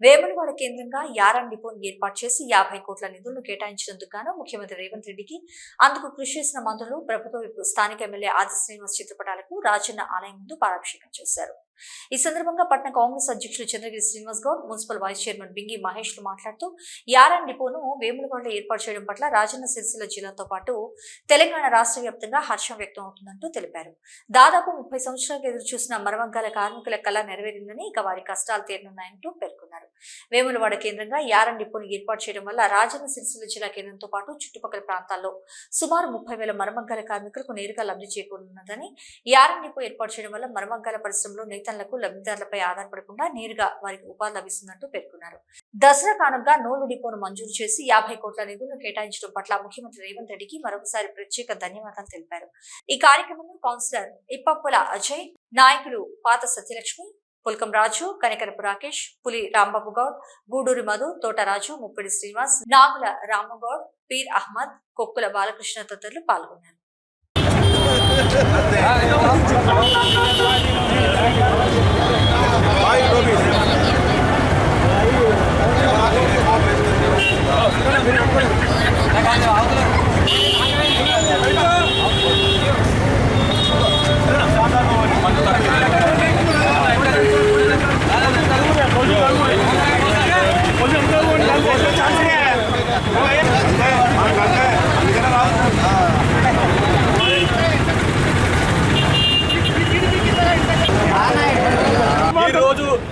వేములవాడ కేంద్రంగా యారం డిపోను ఏర్పాటు చేసి యాభై కోట్ల నిధులను కేటాయించినందుకు గాను ముఖ్యమంత్రి రేవంత్ రెడ్డికి అందుకు కృషి చేసిన మంత్రులు ప్రభుత్వ ఇప్పుడు స్థానిక ఎమ్మెల్యే ఆది శ్రీనివాస్ చిత్రపటాలకు రాజన్న ఆలయం ముందు పారాభిషేకం చేశారు. ఈ సందర్భంగా పట్న కాంగ్రెస్ అధ్యక్షులు Chandragiri Srinivas Goud municipal vice chairman Bingi మహేష్లు మాట్లాడుతూ యారాన్ డిపోను వేములవాడలో ఏర్పాటు చేయడం పట్ల రాజన్న సిరిసిల్ల జిల్లాతో పాటు తెలంగాణ రాష్ట్ర వ్యాప్తంగా హర్షం వ్యక్తం అవుతుందంటూ తెలిపారు. దాదాపు ముప్పై సంవత్సరాలకు ఎదురు చూసిన మరమగ్గాల కార్మికుల కళ నెరవేరిందని ఇక వారి కష్టాలు తీరనున్నాయంటూ పేర్కొన్నారు. వేములవాడ కేంద్రంగా యారన్ డిపోను ఏర్పాటు చేయడం వల్ల రాజన్న సిరిసిల్ల జిల్లా కేంద్రంతో పాటు చుట్టుపక్కల ప్రాంతాల్లో సుమారు ముప్పై వేల మరమగ్గాల కార్మికులకు నేరుగా లబ్ధి చేకూరున్నదని యారన్ డిపో ఏర్పాటు చేయడం వల్ల మరమగ్గాల పరిశ్రమలో నేతలకు లబ్ధిదారులపై ఆధారపడకుండా నేరుగా వారికి ఉపాధి లభిస్తుందంటూ పేర్కొన్నారు. దసరా కానుగా నూలు డిపోను మంజూరు చేసి యాభై కోట్ల నిధులను కేటాయించడం పట్ల ముఖ్యమంత్రి రేవంత్ రెడ్డికి మరొకసారి ప్రత్యేక ధన్యవాదాలు తెలిపారు. ఈ కార్యక్రమంలో కౌన్సిలర్ ఇప్పప్పుల అజయ్ నాయకులు పాత సత్యలక్ష్మి పుల్కం రాజు కనికరపు రాకేష్ పులి రాంబాబు గౌడ్ గూడూరి మధు తోటరాజు ముప్పిడి శ్రీనివాస్ నాగుల రామగౌడ్ పీర్ అహ్మద్ కొక్కుల బాలకృష్ణ తదితరులు పాల్గొన్నారు.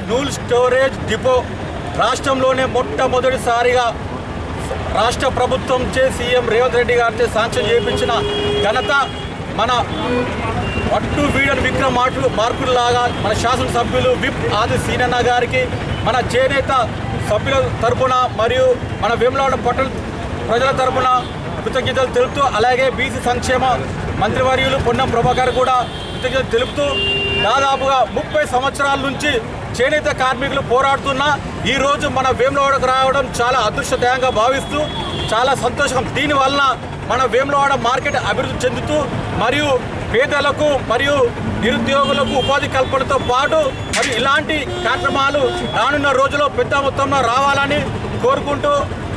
నూల్ స్టోరేజ్ డిపో రాష్ట్రంలోనే మొట్టమొదటిసారిగా రాష్ట్ర ప్రభుత్వం చే సీఎం రేవంత్ రెడ్డి గారితో శాంక్షన్ చేయించిన ఘనత మన పట్టు వీడని విక్రమ్ మార్కులు మార్కుల్లాగా మన శాసనసభ్యులు విప్ ఆది సీనన్న గారికి మన చేనేత సభ్యుల తరపున మరియు మన వేములవాడ పట్టణ ప్రజల తరపున కృతజ్ఞతలు తెలుపుతూ అలాగే బీసీ సంక్షేమ మంత్రివర్యులు పొన్నం ప్రభాకర్ కూడా కృతజ్ఞతలు తెలుపుతూ దాదాపుగా ముప్పై సంవత్సరాల నుంచి చేనేత కార్మికులు పోరాడుతున్న ఈరోజు మన వేములవాడకు రావడం చాలా అదృష్టదాయంగా భావిస్తూ చాలా సంతోషం. దీనివలన మన వేములవాడ మార్కెట్ అభివృద్ధి చెందుతూ మరియు పేదలకు మరియు నిరుద్యోగులకు ఉపాధి కల్పనతో పాటు మరి ఇలాంటి కార్యక్రమాలు రానున్న రోజుల్లో పెద్ద మొత్తంలో రావాలని కోరుకుంటూ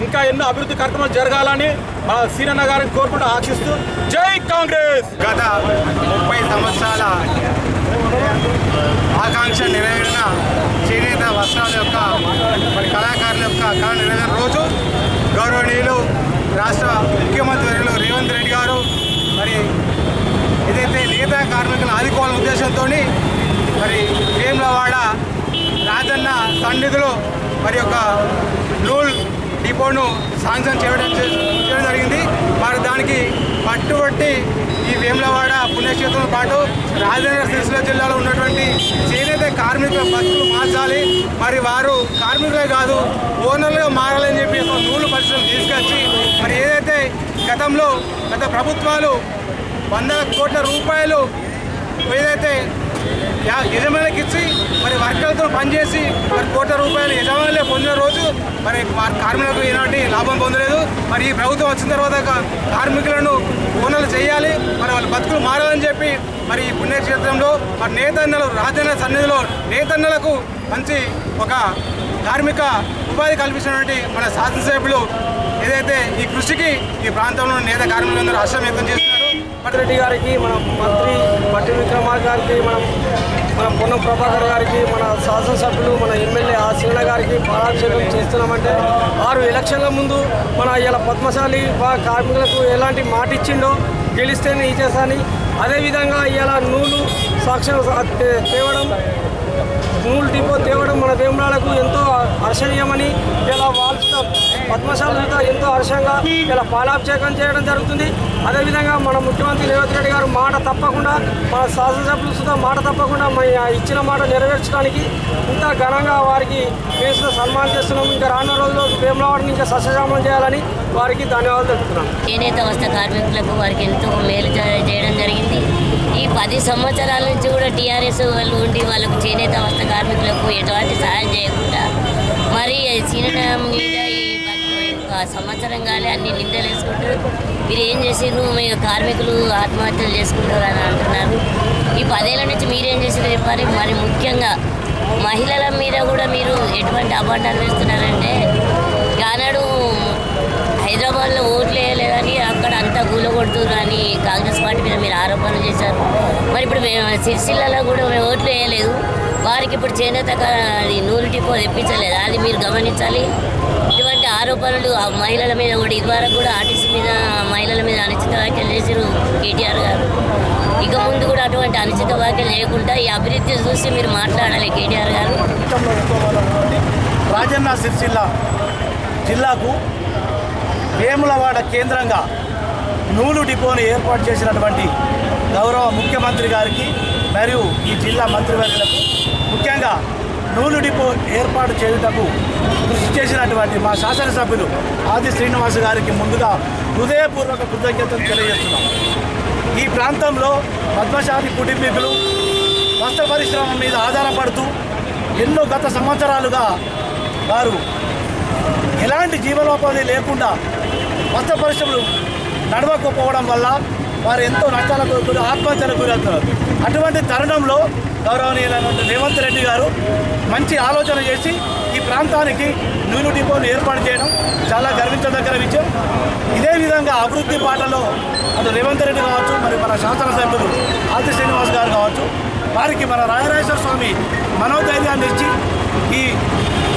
ఇంకా ఎన్నో అభివృద్ధి కార్యక్రమాలు జరగాలని మా సీనన్న గారిని కోరుకుంటూ ఆశిస్తూ జై కాంగ్రెస్! గత ముప్పై సంవత్సరాల ఆకాంక్ష నెరవేరిన చేనేత వస్త్రాల యొక్క మరి కళాకారుల యొక్క కళ నెరవేరిన రోజు గౌరవనీయులు రాష్ట్ర ముఖ్యమంత్రి రేవంత్ రెడ్డి గారు మరి ఏదైతే నేత కార్మికులను ఆదుకోవాలనే ఉద్దేశంతో మరి వేములవాడ రాజన్న సన్నిధిలో మరి యొక్క నూల్ డిపోను శాంక్షన్ చేయడం చేయడం జరిగింది. మరి పట్టుబట్టి ఈ వేములవాడ పుణ్యక్షేత్రంతో పాటు రాజేంద్ర సిరిసిల్ల జిల్లాలో ఉన్నటువంటి చేనేత కార్మికుల బతుకులు మార్చాలి. మరి వారు కార్మికులే కాదు ఓనర్లుగా మారాలని చెప్పి ఒక నూలు పరిశ్రమ తీసుకొచ్చి మరి ఏదైతే గతంలో గత ప్రభుత్వాలు వంద కోట్ల రూపాయలు ఏదైతే యజమానికి ఇచ్చి మరి వర్కర్లతో పనిచేసి మరి కోట్ల రూపాయలు యజమానులే పొందిన రోజు మరి కార్మికులకు ఎలాంటి లాభం పొందలేదు. మరి ఈ ప్రభుత్వం వచ్చిన తర్వాత కార్మికులను ఓనర్లు చేయాలి. మరి వాళ్ళ బతుకులు మారాలని చెప్పి మరి ఈ పుణ్యక్షేత్రంలో మరి నేతన్నలు రాజన్న సన్నిధిలో నేతన్నలకు మంచి ఒక కార్మిక ఉపాధి కల్పించినటువంటి మన శాసనసభ్యులు ఏదైతే ఈ కృషికి ఈ ప్రాంతంలో నేత కార్మికులందరూ హర్షం వ్యక్తం చేస్తున్నారు. రెడ్డి గారికి మన మంత్రి మట్టి విక్రమార్ గారికి మనం మన పొన్నం ప్రభాకర్ గారికి మన శాసనసభ్యులు మన ఎమ్మెల్యే ఆశీల గారికి పాలాభిషేకం చేస్తున్నామంటే ఆరు ఎలక్షన్ల ముందు మన ఇలా పద్మశాలి కార్మికులకు ఎలాంటి మాట ఇచ్చిండో గెలిస్తేనే ఇచ్చేసాని అదేవిధంగా ఇలా నూలు సాక్ష్యం తేవడం నూలు డిపో తేవడం మన వేములాలకు ఎంతో హర్షణీయమని ఇలా వాళ్ళ పద్మశాలతో ఎంతో హర్షంగా ఇలా పాలాభిషేకం చేయడం జరుగుతుంది. అదేవిధంగా మన ముఖ్యమంత్రి రేవంత్ రెడ్డి గారు మాట తప్పకుండా మన శాసనసభ్యులు సుధా మాట తప్పకుండా మన ఇచ్చిన మాట నెరవేర్చడానికి ఇంత ఘనంగా వారికి వేసిన సన్మానం చేస్తున్నాం. ఇంకా రానున్న రోజుల్లో వేములవాడిని ఇంకా సస్యశామం చేయాలని వారికి ధన్యవాదాలు తెలుపుతున్నాను చేనేత వస్త్ర కార్మికులకు వారికి ఎంతో మేలు చేయడం ఈ పది సంవత్సరాల నుంచి కూడా టీఆర్ఎస్ వాళ్ళు ఉండి వాళ్ళకు చేనేత వస్త్ర కార్మికులకు ఎటువంటి సహాయం చేయకుండా మరి చీన మీద ఒక సంవత్సరం కానీ అన్ని నిందలు వేసుకుంటారు మీరు ఏం చేసారు మీ కార్మికులు ఆత్మహత్యలు చేసుకుంటారు అని అంటున్నారు. ఈ పదేళ్ళ నుంచి మీరేం చేసారు చెప్పాలి? మరి ముఖ్యంగా మహిళల మీద కూడా మీరు ఎటువంటి అబాండాలు వేస్తున్నారంటే ఆనాడు హైదరాబాద్లో ఓట్లు వేయలేదని అంతా కూలగొడుతున్నారని కాంగ్రెస్ పార్టీ మీద మీరు ఆరోపణలు చేశారు. మరి ఇప్పుడు మేము సిరిసిల్లలో కూడా మేము ఓట్లు వేయలేదు. వారికి ఇప్పుడు చేనేత కా- అది నూలు టిపో తెప్పించలేదు. అది మీరు గమనించాలి. ఇటువంటి ఆరోపణలు ఆ మహిళల మీద కూడా ఇదివరకు కూడా ఆర్టీసీ మీద మహిళల మీద అనుచిత వ్యాఖ్యలు చేశారు కేటీఆర్ గారు. ఇక ముందు కూడా అటువంటి అనుచిత వ్యాఖ్యలు చేయకుండా ఈ అభివృద్ధి చూసి మీరు మాట్లాడాలి కేటీఆర్ గారు. రాజన్న సిరిసిల్ల జిల్లాకు వేములవాడ కేంద్రంగా నూలు డిపోను ఏర్పాటు చేసినటువంటి గౌరవ ముఖ్యమంత్రి గారికి మరియు ఈ జిల్లా మంత్రివర్యులకు ముఖ్యంగా నూలు డిపో ఏర్పాటు చేయుటకు కృషి చేసినటువంటి మా శాసనసభ్యులు ఆది శ్రీనివాస్ గారికి ముందుగా హృదయపూర్వక కృతజ్ఞతలు తెలియజేస్తున్నాం. ఈ ప్రాంతంలో పద్మశాలి కుటుంబీకులు వస్త్ర పరిశ్రమ మీద ఆధారపడుతూ ఎన్నో గత సంవత్సరాలుగా వారు ఎలాంటి జీవనోపాధి లేకుండా వస్త్ర పరిశ్రమలు నడవకపోవడం వల్ల వారు ఎంతో నష్టాలకు గురి ఆత్మహత్యలకు గురవుతున్నారు అటువంటి తరుణంలో గౌరవనీయులైనటువంటి రేవంత్ రెడ్డి గారు మంచి ఆలోచన చేసి ఈ ప్రాంతానికి నూనె డిపోను ఏర్పాటు చేయడం చాలా గర్వించదగ్గర విషయం. ఇదే విధంగా అభివృద్ధి పాటలో అటు రేవంత్ రెడ్డి కావచ్చు మరి మన శాసనసభ్యులు ఆది శ్రీనివాస్ గారు కావచ్చు వారికి మన రాజరాజేశ్వర స్వామి మనోధైర్యాన్ని ఇచ్చి ఈ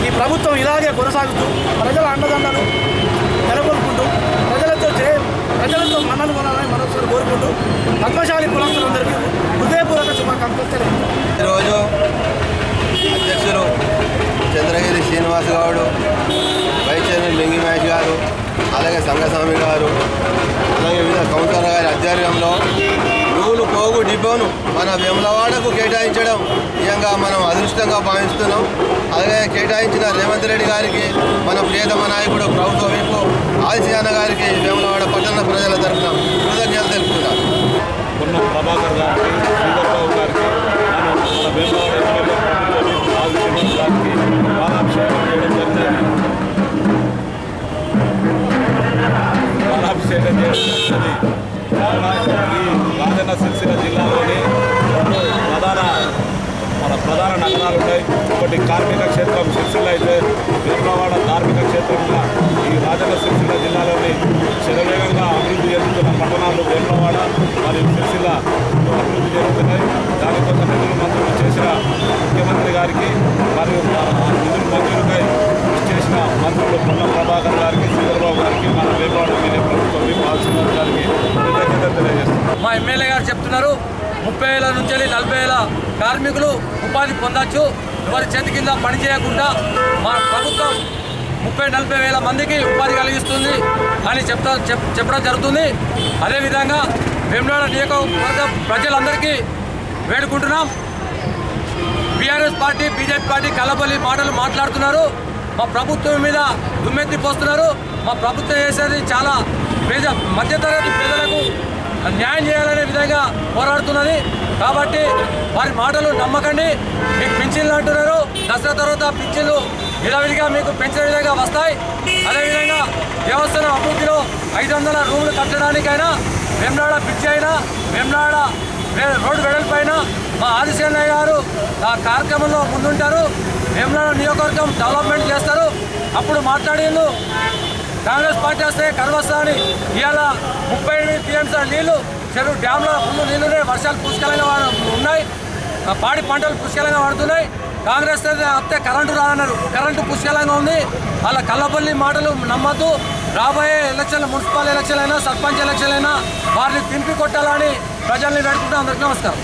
ఈ ప్రభుత్వం ఇలాగే కొనసాగుతూ ప్రజల అండదండలు నెలకొల్పుకుంటూ ప్రజలతో చే ప్రజలతో మన్నలు కొనాలని మరొకసారి కోరుకుంటూ పద్మశాలి కులస్తులందరికీ హృదయపూర్వక శుభాకాంక్షలు తెలియజేస్తాను ఈరోజు అధ్యక్షులు చంద్రగిరి శ్రీనివాస్ గౌడు వైస్ చైర్మన్ లింగి మహేష్ గారు అలాగే సంగస్వామి గారు అలాగే వివిధ కౌన్సిలర్ గారి ఆధ్వర్యంలో నూలు పోగు డిపోను మన వేములవాడకు కేటాయించడం నిజంగా మనం అదృష్టంగా భావిస్తున్నాం. అలాగే కేటాయించిన రేవంత్ రెడ్డి గారికి మన ప్రియతమ నాయకుడు ప్రభుత్వ వైపు ఆదిశాన గారికి వేములవాడ పట్టణ ప్రజల తరఫున కృతజ్ఞతలు తెలుపుతున్నారు ప్రభాకర్ గారికి ప్రధాన నగరాలు ఉన్నాయి. ఒకటి కార్మిక క్షేత్రం సిరిసిల్ల అయితే విజయవాడ ధార్మిక క్షేత్రంగా ఈ రాజన్న సిరిసిల్ల జిల్లాలోని శరవేగంగా అభివృద్ధి చెందుతున్న పట్టణాలు వేమవాడ మరియు సిరిసిల్ల అభివృద్ధి జరుగుతున్నాయి. దానికోసం నిధులు మంజూరు చేసిన ముఖ్యమంత్రి గారికి మరియు నిధులు మంజూరుకై కృషి చేసిన మంత్రులు పొన్న ప్రభాకర్ గారికి చంద్రబాబు గారికి మన వేమవాడ ఎమ్మెల్యే ప్రభుత్వం శ్రీనివాస్ గారికి కృతజ్ఞత తెలియజేస్తున్నాం. మా ఎమ్మెల్యే గారు చెప్తున్నారు ముప్పై వేల నుంచి నలభై వేల కార్మికులు ఉపాధి పొందొచ్చు. ఎవరి చేతి కింద పని చేయకుండా మా ప్రభుత్వం ముప్పై నలభై వేల మందికి ఉపాధి కలిగిస్తుంది అని చెప్తా చెప్ చెప్పడం జరుగుతుంది. అదేవిధంగా వేములవాడ నియోజకవర్గ ప్రజలందరికీ వేడుకుంటున్నాం. బీఆర్ఎస్ పార్టీ బీజేపీ పార్టీ కలబలి మాటలు మాట్లాడుతున్నారు. మా ప్రభుత్వం మీద దుమ్మెత్తి పోస్తున్నారు. మా ప్రభుత్వం చేసేది చాలా పేద మధ్యతరగతి పేదలకు న్యాయం చేయాలనే విధంగా పోరాడుతున్నది. కాబట్టి వారి మాటలు నమ్మకండి. మీకు పింఛన్లు అంటున్నారు. దసరా తర్వాత పింఛన్లు విధవిధిగా మీకు పెంచిన విధంగా వస్తాయి. అదేవిధంగా వ్యవస్థను అభివృద్ధిలో ఐదు వందల రూములు కట్టడానికైనా వెమ్నాడ బ్రిడ్జ్ అయినా వెమ్నాడ రోడ్డు వెడల్పైన మా ఆదిశేనయ్య గారు ఆ కార్యక్రమంలో ముందుంటారు. వేములవాడ నియోజకవర్గం డెవలప్మెంట్ చేస్తారు. అప్పుడు మాట్లాడిండు. కాంగ్రెస్ పార్టీ వస్తే కరువస్తా ఇవాళ ముప్పై ఎనిమిది టీఎంసీ నీళ్ళు చెరువు డ్యాంలో ఫుల్ నీళ్ళునే వర్షాలు పుష్కలంగా ఉన్నాయి. పాడి పంటలు పుష్కలంగా పడుతున్నాయి కాంగ్రెస్ వస్తే కరెంటు రాదన్నారు. కరెంటు పుష్కలంగా ఉంది. వాళ్ళ కల్లపల్లి మాటలు నమ్మద్దు. రాబోయే ఎలక్షన్లు మున్సిపల్ ఎలక్షన్లైనా సర్పంచ్ ఎలక్షన్లైనా వారిని తింపి కొట్టాలని ప్రజల్ని వేడుకుంటూ అందరికీ నమస్కారం.